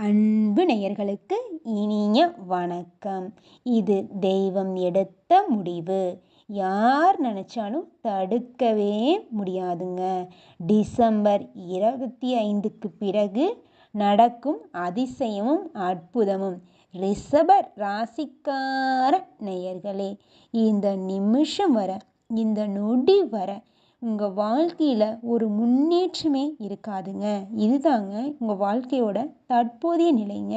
அன்பு நேயர்களுக்கு இனிய வணக்கம். இது தெய்வம் எடுத்த முடிவு. யார் நினச்சாலும் தடுக்கவே முடியாதுங்க. டிசம்பர் இருபத்தி ஐந்துக்கு பிறகு நடக்கும் அதிசயமும் அற்புதமும். ரிஷப ராசிக்கார நேயர்களே இந்த நிமிஷம் வர இந்த நொடி வர உங்கள் வாழ்க்கையில் ஒரு முன்னேற்றமே இருக்காதுங்க. இதுதாங்க உங்கள் வாழ்க்கையோட தற்போதைய நிலைங்க.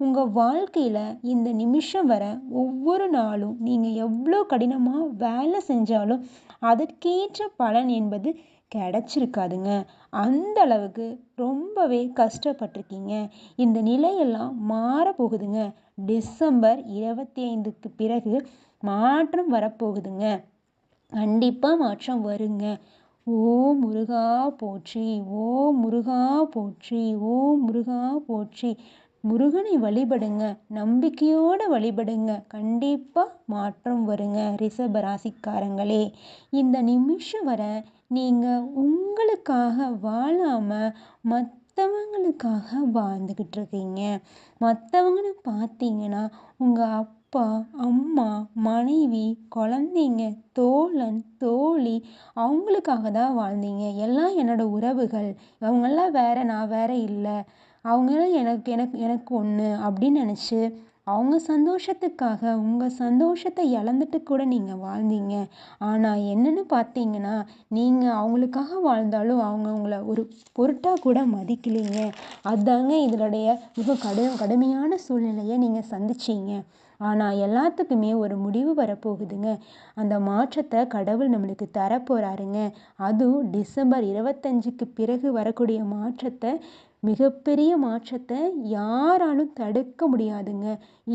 உங்கள் வாழ்க்கையில் இந்த நிமிஷம் வர ஒவ்வொரு நாளும் நீங்கள் எவ்வளோ கடினமாக வேலை செஞ்சாலும் அதற்கேற்ற பலன் என்பது கிடச்சிருக்காதுங்க. அந்த அளவுக்கு ரொம்பவே கஷ்டப்பட்டிருக்கீங்க. இந்த நிலையெல்லாம் மாறப்போகுதுங்க. டிசம்பர் இருபத்தி ஐந்துக்கு பிறகு மாற்றம் வரப்போகுதுங்க. கண்டிப்பாக மாற்றம் வருங்க. ஓ முருகா போற்றி ஓ முருகா போற்றி ஓ முருகா போற்றி. முருகனை வழிபடுங்க நம்பிக்கையோடு வழிபடுங்க. கண்டிப்பாக மாற்றம் வருங்க ரிஷப ராசிக்காரங்களே. இந்த நிமிஷம் வர நீங்கள் உங்களுக்காக வாழாமல் மற்றவங்களுக்காக வாழ்ந்துக்கிட்டு இருக்கீங்க. மற்றவங்கன்னு பார்த்தீங்கன்னா உங்கள் அப்பா அம்மா மனைவி குழந்தைங்க தோழன் தோழி அவங்களுக்காக தான் வாழ்ந்தீங்க. எல்லாம் என்னோடய உறவுகள். அவங்கெல்லாம் வேறு நான் வேறு இல்லை. அவங்களாம் எனக்கு எனக்கு எனக்கு ஒன்று அப்படின்னு நினச்சி அவங்க சந்தோஷத்துக்காக உங்கள் சந்தோஷத்தை இழந்துட்டு கூட நீங்கள் வாழ்ந்தீங்க. ஆனால் என்னென்னு பார்த்தீங்கன்னா நீங்கள் அவங்களுக்காக வாழ்ந்தாலும் அவங்க உங்களை ஒரு பொருட்டாக கூட மதிக்கலைங்க. அதாங்க இதனுடைய மிக கடு கடுமையான சூழ்நிலையை நீங்கள் சந்திச்சிங்க. ஆனால் எல்லாத்துக்குமே ஒரு முடிவு வரப்போகுதுங்க. அந்த மாற்றத்தை கடவுள் நம்மளுக்கு தரப்போகிறாருங்க அதுவும் டிசம்பர் இருபத்தஞ்சுக்கு பிறகு வரக்கூடிய மாற்றத்தை மிகப்பெரிய மாற்றத்தை யாராலும் தடுக்க முடியாதுங்க.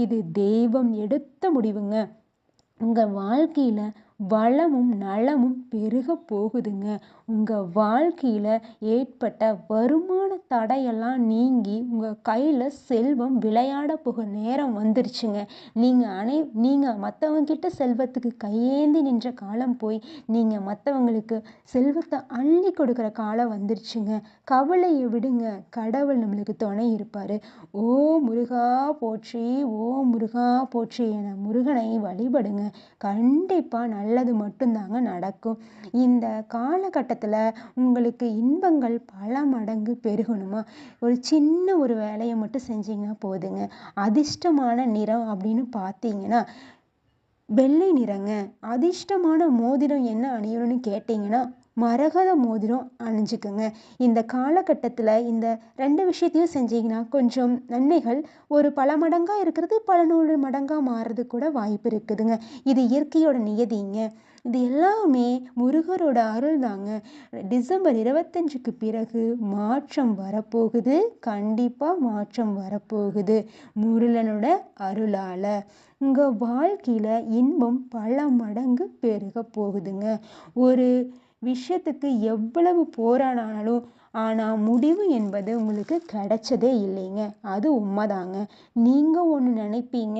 இது தெய்வம் எடுத்த முடிவுங்க. உங்கள் வாழ்க்கையில் வளமும் நலமும் பெருக போகுதுங்க. உங்கள் வாழ்க்கையில் ஏற்பட்ட வருமான தடையெல்லாம் நீங்கி உங்கள் கையில் செல்வம் விளையாட போக நேரம் வந்துருச்சுங்க. நீங்கள் அனை நீங்கள் மற்றவங்கிட்ட செல்வத்துக்கு கையேந்தி நின்ற காலம் போய் நீங்கள் மற்றவங்களுக்கு செல்வத்தை அள்ளி கொடுக்குற காலம் வந்துருச்சுங்க. கவலையை விடுங்க. கடவுள் நம்மளுக்கு துணை இருப்பார். ஓ முருகா போற்றி ஓ முருகா போற்றி என முருகனை வழிபடுங்க. கண்டிப்பாக நல்லது மட்டும்தாங்க நடக்கும். இந்த காலகட்டத்தில் உங்களுக்கு இன்பங்கள் பல மடங்கு பெருகணுமா? ஒரு சின்ன ஒரு வேலையை மட்டும் செஞ்சீங்கன்னா போதுங்க. அதிர்ஷ்டமான நிறம் அப்படின்னு பார்த்தீங்கன்னா வெள்ளை நிறங்க. அதிர்ஷ்டமான மோதிரம் என்ன அணியணும்னு கேட்டிங்கன்னா மரகத மோதிரம் அணிஞ்சுக்கோங்க. இந்த காலகட்டத்தில் இந்த ரெண்டு விஷயத்தையும் செஞ்சீங்கன்னா கொஞ்சம் நன்மைகள். ஒரு பல மடங்காக இருக்கிறது பல நூறு மடங்காக மாறுறது கூட வாய்ப்பு இருக்குதுங்க. இது இயற்கையோட நியதிங்க. இது எல்லாமே முருகரோட அருள் தாங்க. டிசம்பர் இருபத்தஞ்சுக்கு பிறகு மாற்றம் வரப்போகுது. கண்டிப்பாக மாற்றம் வரப்போகுது. முருகனோட அருளால். உங்கள் வாழ்க்கையில் இன்பம் பல மடங்கு பெருக போகுதுங்க. ஒரு விஷயத்துக்கு எவ்வளவு போராடினாலும் ஆனால் முடிவு என்பது உங்களுக்கு கிடைச்சதே இல்லைங்க. அது உண்மைதாங்க. நீங்கள் ஒன்று நினைப்பீங்க.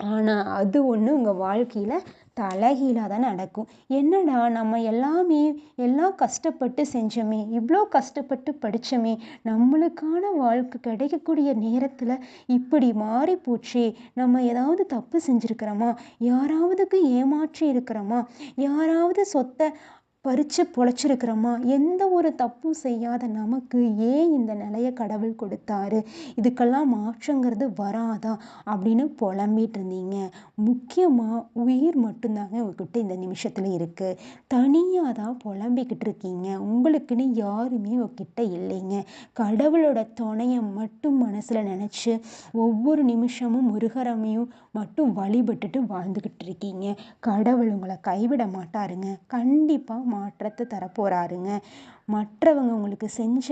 ஆனால் அது ஒன்று உங்கள் வாழ்க்கையில் தலைகீழாக தான் நடக்கும். என்னடா நம்ம எல்லாமே எல்லாம் கஷ்டப்பட்டு செஞ்சோமே இவ்வளோ கஷ்டப்பட்டு படித்தோமே நம்மளுக்கான வாழ்க்கை கிடைக்கக்கூடிய நேரத்தில் இப்படி மாறி போச்சே நம்ம ஏதாவது தப்பு செஞ்சுருக்கிறோமா? யாராவதுக்கு ஏமாற்றி இருக்கிறோமா? யாராவது சொத்தை பறித்து பொழைச்சிருக்கிறோமா? எந்த ஒரு தப்பும் செய்யாத நமக்கு ஏன் இந்த நிலைய கடவுள் கொடுத்தாரு? இதுக்கெல்லாம் மாற்றங்கிறது வராதா? அப்படின்னு புலம்பிட்டு இருந்தீங்க. முக்கியமாக உயிர் மட்டும்தாங்க உங்ககிட்ட இந்த நிமிஷத்தில் இருக்குது தனியாக தான் புலம்பிக்கிட்டு இருக்கீங்க. உங்களுக்குன்னு யாருமே உங்ககிட்ட இல்லைங்க. கடவுளோட துணையை மட்டும் மனசில் நினச்சி ஒவ்வொரு நிமிஷமும் முருகரமையும் மட்டும் வழிபட்டுட்டு வாழ்ந்துக்கிட்டு இருக்கீங்க. கடவுள் உங்களை கைவிட மாட்டாருங்க. கண்டிப்பாக மாற்றத்தை தரப்போகிறாருங்க மற்றவங்க உங்களுக்கு செஞ்ச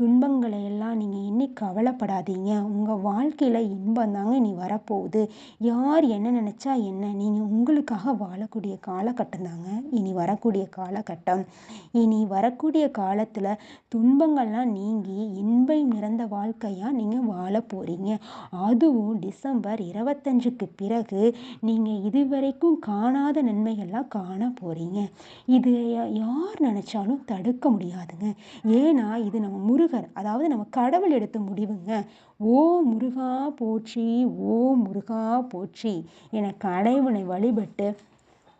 துன்பங்களை எல்லாம் நீங்கள் எண்ணி கவலைப்படாதீங்க. உங்கள் வாழ்க்கையில் இன்பம் தாங்க இனி வரப்போகுது. யார் என்ன நினச்சா என்ன? நீங்கள் உங்களுக்காக வாழக்கூடிய காலகட்டம் தாங்க இனி வரக்கூடிய காலகட்டம். இனி வரக்கூடிய காலத்தில் துன்பங்கள்லாம் நீங்கி இன்பம் நிறைந்த வாழ்க்கையாக நீங்கள் வாழ போகிறீங்க அதுவும் டிசம்பர் இருபத்தஞ்சுக்கு பிறகு நீங்கள் இதுவரைக்கும் காணாத நன்மைகள்லாம் காண போகிறீங்க இது யார் நினச்சாலும் தடுக்க முடியாது. முடியாதுங்க. ஏன்னா இது நம்ம முருகர் அதாவது நம்ம கடவுள் எடுத்த முடிவுங்க. ஓ முருகா போற்றி ஓ முருகா போற்றி என கடவுளை வழிபட்டு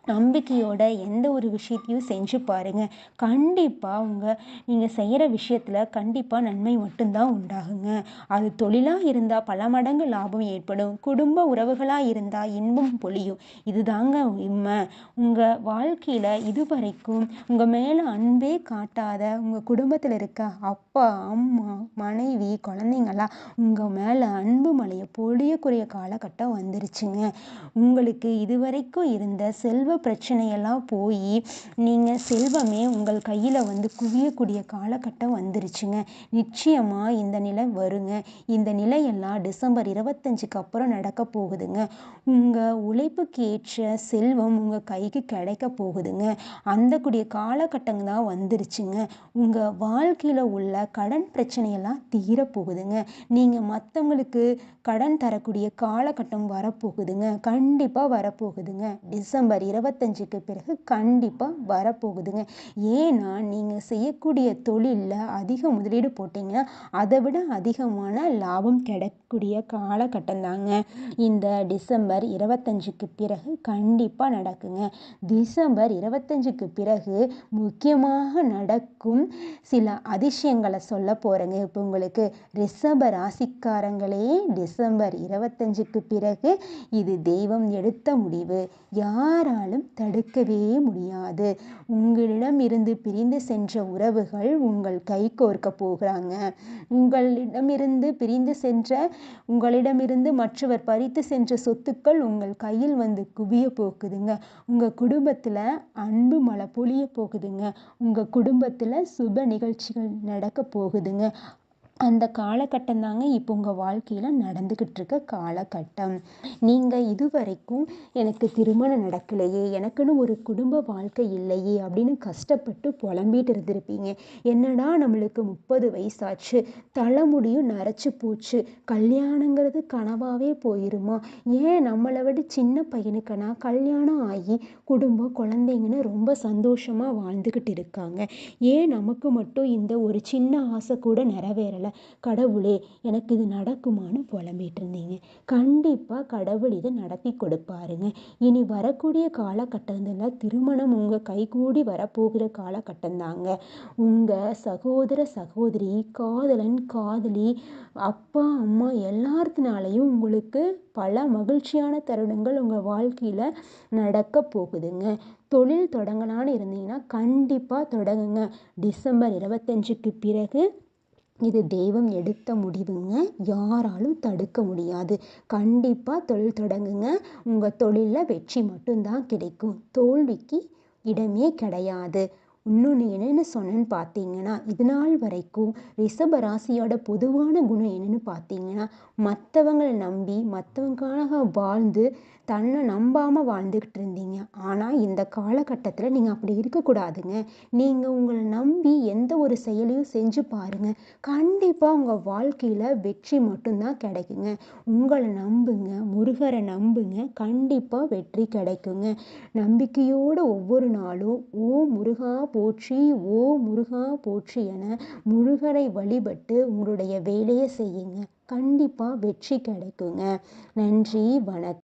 நம்பிக்கையோட எந்த ஒரு விஷயத்தையும் செஞ்சு பாருங்கள் கண்டிப்பாக உங்கள் நீங்கள் செய்கிற விஷயத்தில் கண்டிப்பாக நன்மை மட்டும்தான் உண்டாகுங்க. அது தொழிலாக இருந்தால் பல மடங்கு லாபம் ஏற்படும். குடும்ப உறவுகளாக இருந்தால் இன்பம் பொழியும். இதுதாங்க உண்மை. உங்கள் வாழ்க்கையில் இதுவரைக்கும் உங்கள் மேலே அன்பே காட்டாத உங்கள் குடும்பத்தில் இருக்க அப்பா அம்மா மனைவி குழந்தைங்களாம் உங்கள் மேலே அன்பு மலையை பொழியக்கூடிய காலகட்டம் வந்துருச்சுங்க. உங்களுக்கு இதுவரைக்கும் இருந்த செல்வ பிரச்சனையெல்லாம் போய் நீங்கள் செல்வமே உங்கள் கையில் வந்து குவியக்கூடிய காலகட்டம் வந்துருச்சுங்க. நிச்சயமாக இந்த நிலை வருங்க. இந்த நிலையெல்லாம் டிசம்பர் இருபத்தஞ்சுக்கு அப்புறம் நடக்க போகுதுங்க. உங்கள் உழைப்புக்கு ஏற்ற செல்வம் உங்கள் கைக்கு கிடைக்க போகுதுங்க. அந்த கூடிய காலகட்டம் தான் வந்துருச்சுங்க. உங்கள் வாழ்க்கையில் உள்ள கடன் பிரச்சனையெல்லாம் தீரப்போகுதுங்க நீங்கள் மற்றவங்களுக்கு கடன் தரக்கூடிய காலகட்டம் வரப்போகுதுங்க கண்டிப்பாக வரப்போகுதுங்க டிசம்பர் இருபத்தி இருபத்தஞ்சிக்கு பிறகு கண்டிப்பாக வரப்போகுதுங்க. ஏன்னா நீங்கள் செய்யக்கூடிய தொழிலில் அதிக முதலீடு போட்டிங்கன்னா அதை விட அதிகமான லாபம் கிடைக்கக்கூடிய காலகட்டம் தாங்க இந்த டிசம்பர் இருபத்தஞ்சுக்கு பிறகு கண்டிப்பாக நடக்குங்க. டிசம்பர் இருபத்தஞ்சுக்கு பிறகு முக்கியமாக நடக்கும் சில அதிசயங்களை சொல்ல போகிறேங்க இப்போ உங்களுக்கு ரிஷப ராசிக்காரங்களே டிசம்பர் இருபத்தஞ்சுக்கு பிறகு இது தெய்வம் எடுத்த முடிவு. யாராலும் தடுக்கவே முடியாது. உங்களிடம் இருந்து பிரிந்து சென்ற உறவுகள் உங்கள் கை கோர்க்க போகிறாங்க. உங்களிடமிருந்து பிரிந்து சென்ற உங்களிடமிருந்து மற்றவர் பறித்து சென்ற சொத்துக்கள் உங்கள் கையில் வந்து குவிய போக்குதுங்க உங்கள் குடும்பத்தில் அன்பு மழை பொழிய போகுதுங்க. உங்கள் குடும்பத்தில் சுப நிகழ்ச்சிகள் நடக்க போகுதுங்க. அந்த காலகட்டம் தாங்க இப்போ உங்கள் வாழ்க்கையில் நடந்துக்கிட்டு இருக்க காலகட்டம். நீங்கள் இதுவரைக்கும் எனக்கு திருமணம் நடக்கலையே எனக்குன்னு ஒரு குடும்ப வாழ்க்கை இல்லையே அப்படின்னு கஷ்டப்பட்டு புலம்பிட்டு இருந்திருப்பீங்க. என்னடா நம்மளுக்கு முப்பது வயசாச்சு தலைமுடியும் நரைச்சி போச்சு கல்யாணங்கிறது கனவாகவே போயிருமா? ஏன் நம்மளை விட சின்ன பையனுக்குனா கல்யாணம் ஆகி குடும்பம் குழந்தைங்கன்னு ரொம்ப சந்தோஷமாக வாழ்ந்துக்கிட்டு இருக்காங்க. ஏன் நமக்கு மட்டும் இந்த ஒரு சின்ன ஆசை கூட நிறைவேறலை? கடவுளே எனக்கு இது நடக்குமான்னு புலம்பிட்டு இருந்தீங்க கண்டிப்பாக கடவுள் இதை நடத்தி கொடுப்பாருங்க. இனி வரக்கூடிய காலகட்டத்தில் திருமணம் உங்கள் கைகூடி வரப்போகிற காலகட்டம்தாங்க உங்கள் சகோதர சகோதரி காதலன் காதலி அப்பா அம்மா எல்லாத்தினாலையும் உங்களுக்கு பல மகிழ்ச்சியான தருணங்கள் உங்கள் வாழ்க்கையில் நடக்க போகுதுங்க. தொழில் தொடங்கலான்னு இருந்தீங்கன்னா கண்டிப்பாக தொடங்குங்க. டிசம்பர் இருபத்தஞ்சுக்கு பிறகு இது தெய்வம் எடுத்த முடிவுங்க. யாராலும் தடுக்க முடியாது. கண்டிப்பாக தொழில் தொடங்குங்க. உங்கள் தொழிலில் வெற்றி மட்டும்தான் கிடைக்கும். தோல்விக்கு இடமே கிடையாது. இன்னொன்று என்னென்னு சொன்னேன்னு பார்த்தீங்கன்னா இது நாள் வரைக்கும் ரிஷப ராசியோட பொதுவான குணம் என்னென்னு பார்த்தீங்கன்னா மற்றவங்களை நம்பி மற்றவங்களுக்காக வாழ்ந்து தன்னை நம்பாமல் வாழ்ந்துக்கிட்டு இருந்தீங்க. ஆனால் இந்த காலகட்டத்தில் நீங்கள் அப்படி இருக்கக்கூடாதுங்க. நீங்கள் உங்களை நம்பி எந்த ஒரு செயலையும் செஞ்சு பாருங்கள் கண்டிப்பாக உங்கள் வாழ்க்கையில் வெற்றி மட்டும்தான் கிடைக்குங்க. உங்களை நம்புங்க முருகரை நம்புங்க கண்டிப்பாக வெற்றி கிடைக்குங்க. நம்பிக்கையோடு ஒவ்வொரு நாளும் ஓ முருகா போற்றி ஓ முருகா போற்றி என முருகரை வழிபட்டு உங்களுடைய வேலையை செய்யுங்க. கண்டிப்பாக வெற்றி கிடைக்குங்க. நன்றி வணக்கம்.